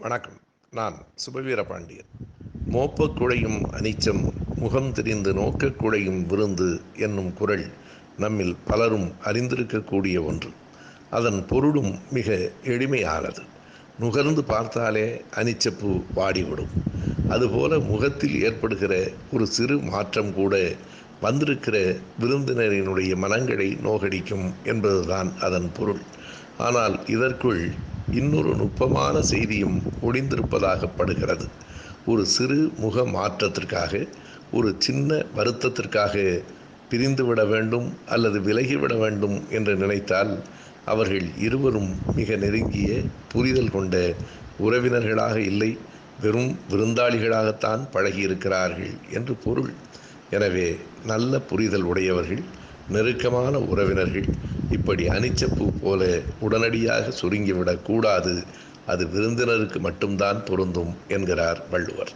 வணக்கம். நான் சுபவீர பாண்டியன். மோப்பக் குழையும் அனிச்சம் முகம் தெரிந்து நோக்கக்குழையும் விருந்து என்னும் குரல் நம்மில் பலரும் அறிந்திருக்கக்கூடிய ஒன்று. அதன் பொருளும் மிக எளிமையானது. நுகர்ந்து பார்த்தாலே அனிச்சப்பூ வாடிவிடும். அதுபோல முகத்தில் ஏற்படுகிற ஒரு சிறு மாற்றம் கூட வந்திருக்கிற விருந்தினரினுடைய மனங்களை நோகடிக்கும் என்பதுதான் அதன் பொருள். ஆனால் இதற்குள் இன்னொரு நுட்பமான செய்தியும் ஒளிந்திருப்பதாகப்படுகிறது ஒரு சிறு முக மாற்றத்திற்காக ஒரு சின்ன வருத்தத்திற்காக பிரிந்துவிட வேண்டும் அல்லது விலகிவிட வேண்டும் என்று நினைத்தால் அவர்கள் இருவரும் மிக நெருங்கிய புரிதல் கொண்ட உறவினர்களாக இல்லை வெறும் விருந்தாளிகளாகத்தான் பழகியிருக்கிறார்கள் என்று பொருள். எனவே நல்ல புரிதல் உடையவர்கள் நெருக்கமான உறவினர்கள் இப்படி அனிச்சப்பூ போல உடனடியாக சுருங்கிவிடக் கூடாது அது விருந்தினருக்கு மட்டும்தான் பொருந்தும் என்கிறார் வள்ளுவர்.